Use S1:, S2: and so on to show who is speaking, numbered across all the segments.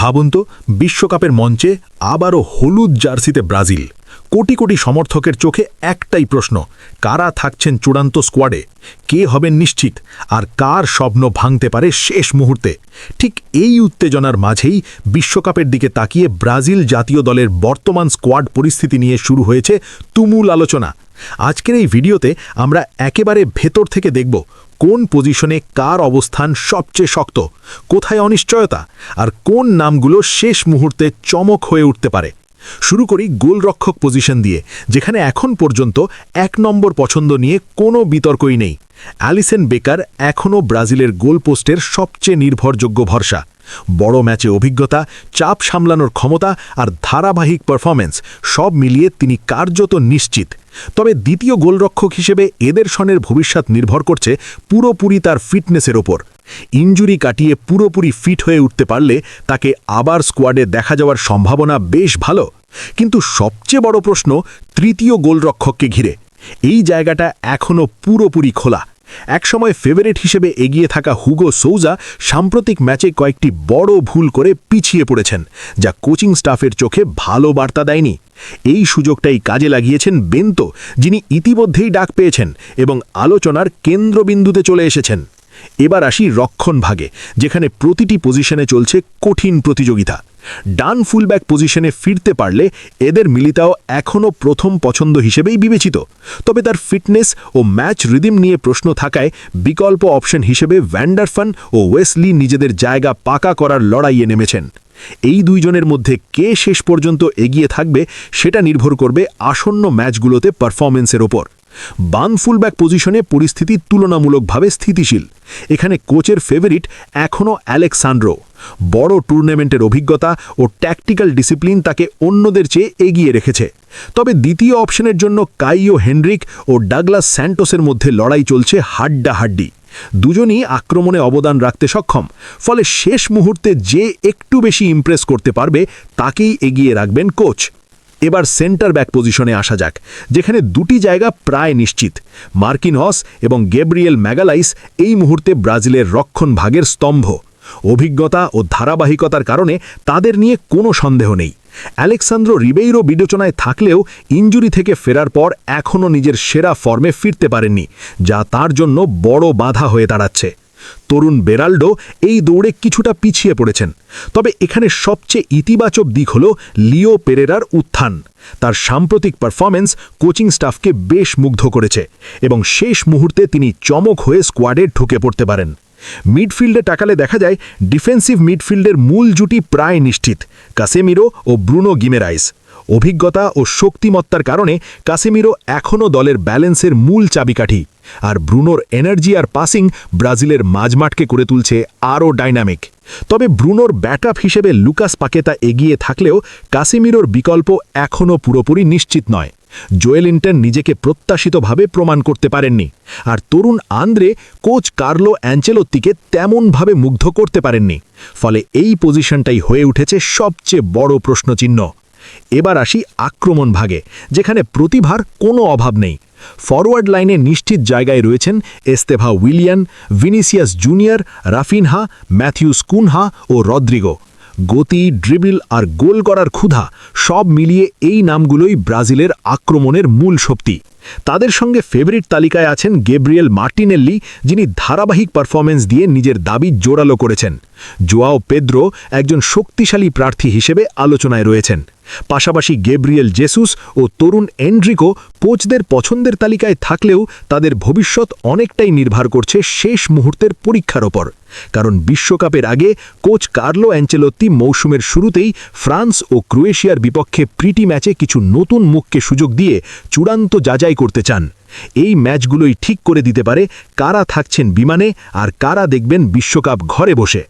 S1: ভাবুন তো, বিশ্বকাপের মঞ্চে আবারও হলুদ জার্সিতে ব্রাজিল। কোটি কোটি সমর্থকের চোখে একটাই প্রশ্ন, কারা থাকছেন চূড়ান্ত স্কোয়াডে কে হবেন নিশ্চিত? আর কার স্বপ্ন ভাঙতে পারে শেষ মুহূর্তে? ঠিক এই উত্তেজনার মাঝেই বিশ্বকাপের দিকে তাকিয়ে ব্রাজিল জাতীয় দলের বর্তমান স্কোয়াড পরিস্থিতি নিয়ে শুরু হয়েছে তুমুল আলোচনা। আজকের এই ভিডিওতে আমরা একেবারে ভেতর থেকে দেখব কোন পজিশনে কার অবস্থান সবচেয়ে শক্ত, কোথায় অনিশ্চয়তা, আর কোন নামগুলো শেষ মুহূর্তে চমক হয়ে উঠতে পারে। শুরু করি গোলরক্ষক পজিশন দিয়ে, যেখানে এখন পর্যন্ত এক নম্বর পছন্দ নিয়ে কোনো বিতর্কই নেই। অ্যালিসেন বেকার এখনও ব্রাজিলের গোলপোস্টের সবচেয়ে নির্ভরযোগ্য ভরসা। বড় ম্যাচে অভিজ্ঞতা, চাপ সামলানোর ক্ষমতা আর ধারাবাহিক পারফরম্যান্স সব মিলিয়ে তিনি কার্যত নিশ্চিত। তবে দ্বিতীয় গোলরক্ষক হিসেবে এদের সনের ভবিষ্যৎ নির্ভর করছে পুরোপুরি তার ফিটনেসের ওপর। ইঞ্জুরি কাটিয়ে পুরোপুরি ফিট হয়ে উঠতে পারলে তাকে আবার স্কোয়াডে দেখা যাওয়ার সম্ভাবনা বেশ ভালো। কিন্তু সবচেয়ে বড় প্রশ্ন তৃতীয় গোলরক্ষককে ঘিরে। এই জায়গাটা এখনও পুরোপুরি খোলা। একসময় ফেভারিট হিসেবে এগিয়ে থাকা হুগো সৌজা সাম্প্রতিক ম্যাচে কয়েকটি বড় ভুল করে পিছিয়ে পড়েছেন, যা কোচিং স্টাফের চোখে ভালো বার্তা দেয়নি। এই সুযোগটাই কাজে লাগিয়েছেন বেন্ত, যিনি ইতিমধ্যেই ডাক পেয়েছেন এবং আলোচনার কেন্দ্রবিন্দুতে চলে এসেছেন। এবার আসি রক্ষণ ভাগে, যেখানে প্রতিটি পজিশনে চলছে কঠিন প্রতিযোগিতা। ডান ফুলব্যাক পজিশনে ফিরতে পারলে এদের মিলিতাও এখনও প্রথম পছন্দ হিসেবেই বিবেচিত। তবে তার ফিটনেস ও ম্যাচ রিদিম নিয়ে প্রশ্ন থাকায় বিকল্প অপশন হিসেবে ভ্যান্ডারফান ও ওয়েসলি নিজেদের জায়গা পাকা করার লড়াইয়ে নেমেছেন। এই দুইজনের মধ্যে কে শেষ পর্যন্ত এগিয়ে থাকবে, সেটা নির্ভর করবে আসন্ন ম্যাচগুলোতে পারফরমেন্সের ওপর। বান ফুলব্যাক পজিশনে পরিস্থিতি তুলনামূলকভাবে স্থিতিশীল। এখানে কোচের ফেভারিট এখনও অ্যালেক্সান্ড্রো বড় টুর্নামেন্টের অভিজ্ঞতা ও ট্যাকটিক্যাল ডিসিপ্লিন তাকে অন্যদের চেয়ে এগিয়ে রেখেছে। তবে দ্বিতীয় অপশনের জন্য কাইও হেনরিক ও ডাগলাস স্যান্টোসের মধ্যে লড়াই চলছে হাড্ডাহাড্ডি। দুজনই আক্রমণে অবদান রাখতে সক্ষম, ফলে শেষ মুহূর্তে যে একটু বেশি ইমপ্রেস করতে পারবে, তাকেই এগিয়ে রাখবেন কোচ। এবার সেন্টার ব্যাক পজিশনে আসা যাক, যেখানে দুটি জায়গা প্রায় নিশ্চিত। মার্কিন হস এবং গেব্রিয়েল ম্যাগালাইস এই মুহূর্তে ব্রাজিলের রক্ষণ ভাগের স্তম্ভ। অভিজ্ঞতা ও ধারাবাহিকতার কারণে তাদের নিয়ে কোনো সন্দেহ নেই। অ্যালেক্সান্দ্রো রিবেইরো বিবেচনায় থাকলেও ইঞ্জুরি থেকে ফেরার পর এখনও নিজের সেরা ফর্মে ফিরতে পারেননি, যা তার জন্য বড় বাধা হয়ে দাঁড়াচ্ছে। তরুণ বেরাল্ডো এই দৌড়ে কিছুটা পিছিয়ে পড়েছেন। তবে এখানে সবচেয়ে ইতিবাচক দিক হল লিও পেরেরার উত্থান। তার সাম্প্রতিক পারফরমেন্স কোচিং স্টাফকে বেশ মুগ্ধ করেছে এবং শেষ মুহূর্তে তিনি চমক হয়ে স্কোয়াডে ঢুকে পড়তে পারেন। মিডফিল্ডে টাকালে দেখা যায় ডিফেন্সিভ মিডফিল্ডের মূল জুটি প্রায় নিশ্চিত, কাসেমিরো ও ব্রুনো গিমেরাইস। অভিজ্ঞতা ও শক্তিমত্তার কারণে কাসেমিরো এখনও দলের ব্যালেন্সের মূল চাবিকাঠি। আর ব্রুনোর এনার্জি আর পাসিং ব্রাজিলের মাঝমাঠকে করে তুলছে আরও ডাইনামিক। তবে ব্রুনোর ব্যাকআপ হিসেবে লুকাস পাকেতা এগিয়ে থাকলেও কাসিমিরোর বিকল্প এখনও পুরোপুরি নিশ্চিত নয়। জোয়েল ইন্টন নিজেকে প্রত্যাশিতভাবে প্রমাণ করতে পারেননি। আর তরুণ আন্দ্রে কোচ কার্লো অ্যাঞ্চেলোত্তিকে তেমনভাবে মুগ্ধ করতে পারেননি। ফলে এই পজিশনটাই হয়ে উঠেছে সবচেয়ে বড় প্রশ্নচিহ্ন। এবার আসি আক্রমণ ভাগে, যেখানে প্রতিভার কোনো অভাব নেই। ফরওয়ার্ড লাইনে নিশ্চিত জায়গায় রয়েছেন Estevao Willian, Vinicius Junior, Raphinha, Matheus Cunha ও রদ্রিগো। গতি, ড্রিবিল আর গোল করার ক্ষুধা সব মিলিয়ে এই নামগুলোই ব্রাজিলের আক্রমণের মূল শক্তি। তাদের সঙ্গে ফেভারিট তালিকায় আছেন গেব্রিয়েল মার্টিনেল্লি যিনি ধারাবাহিক পারফরমেন্স দিয়ে নিজের দাবি জোরালো করেছেন। জোয়াও পেদ্রো একজন শক্তিশালী প্রার্থী হিসেবে আলোচনায় রয়েছেন। পাশাপাশি গেব্রিয়েল জেসুস ও তরুণ এন্ড্রিকো কোচদের পছন্দের তালিকায় থাকলেও তাদের ভবিষ্যৎ অনেকটাই নির্ভর করছে শেষ মুহূর্তের পরীক্ষার ওপর। কারণ বিশ্বকাপের আগে কোচ কার্লো অ্যাঞ্চেলত্তি মৌসুমের শুরুতেই ফ্রান্স ও ক্রোয়েশিয়ার বিপক্ষে প্রিটি ম্যাচে কিছু নতুন মুখকে সুযোগ দিয়ে চূড়ান্ত যাচাই করতে চান। এই ম্যাচগুলোই ঠিক করে দিতে পারে কারা থাকছেন বিমানে আর কারা দেখবেন বিশ্বকাপ ঘরে বসে।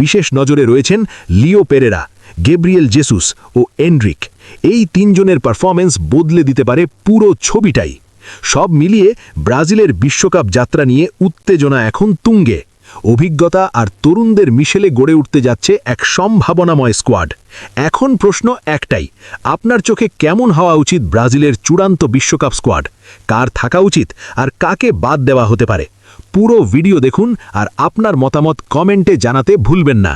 S1: বিশেষ নজরে রয়েছেন লিও পেরেরা, গেব্রিয়েল জেসুস ও এন্ড্রিক এই তিনজনের পারফরমেন্স বদলে দিতে পারে পুরো ছবিটাই। সব মিলিয়ে ব্রাজিলের বিশ্বকাপ যাত্রা নিয়ে উত্তেজনা এখন তুঙ্গে। অভিজ্ঞতা আর তরুণদের মিশেলে গড়ে উঠতে যাচ্ছে এক সম্ভাবনাময় স্কোয়াড। এখন প্রশ্ন একটাই, আপনার চোখে কেমন হওয়া উচিত ব্রাজিলের চূড়ান্ত বিশ্বকাপ স্কোয়াড? কার থাকা উচিত আর কাকে বাদ দেওয়া হতে পারে? পুরো ভিডিও দেখুন আর আপনার মতামত কমেন্টে জানাতে ভুলবেন না।